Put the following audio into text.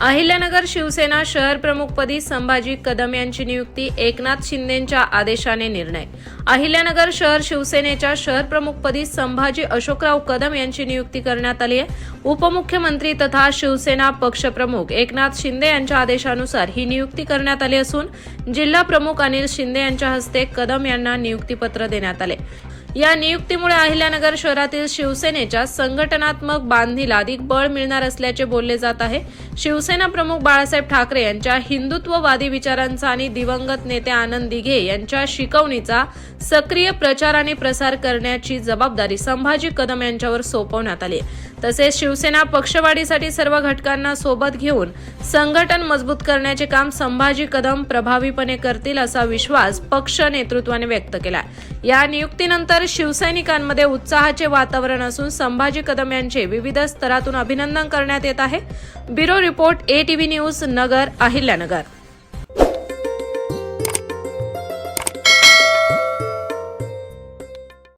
अहिल्यानगर शिवसेना शहर प्रमुखपदी संभाजी कदम यांची नियुक्ती एकनाथ शिंदेच्या आदेशाने निर्णय. अहिल्यानगर शहर शिवसेनेच्या शहर प्रमुखपदी संभाजी अशोकराव कदम यांची नियुक्ती करण्यात आली आहे. उपमुख्यमंत्री तथा शिवसेना पक्षप्रमुख एकनाथ शिंदे यांच्या आदेशानुसार ही नियुक्ती करण्यात आली असून जिल्हा प्रमुख अनिल शिंदे यांच्या हस्ते कदम यांना नियुक्तीपत्र देण्यात आले. या नियुक्तीमुळे अहिल्यानगर शहरातील शिवसेनेच्या संघटनात्मक बांधीला अधिक बळ मिळणार असल्याचे बोलले जात आहे. शिवसेना प्रमुख बाळासाहेब ठाकरे यांच्या हिंदुत्ववादी विचारांचा आणि दिवंगत नेते आनंद दिघे यांच्या शिकवणीचा सक्रिय प्रचार आणि प्रसार करण्याची जबाबदारी संभाजी कदम यांच्यावर सोपवण्यात आली तसेच शिवसेना पक्षवाढीसाठी सर्व घटकांना सोबत घेऊन संघटन मजबूत करण्याचे काम संभाजी कदम प्रभावीपणे करतील असा विश्वास पक्ष नेतृत्वाने व्यक्त केला या नियुक्तीनंतर शिवसैनिकांमध्ये उत्साहाचे वातावरण असून संभाजी कदम यांचे विविध स्तरातून अभिनंदन करण्यात येत आहे. Bureau report A T V news Nagar Ahilyanagar.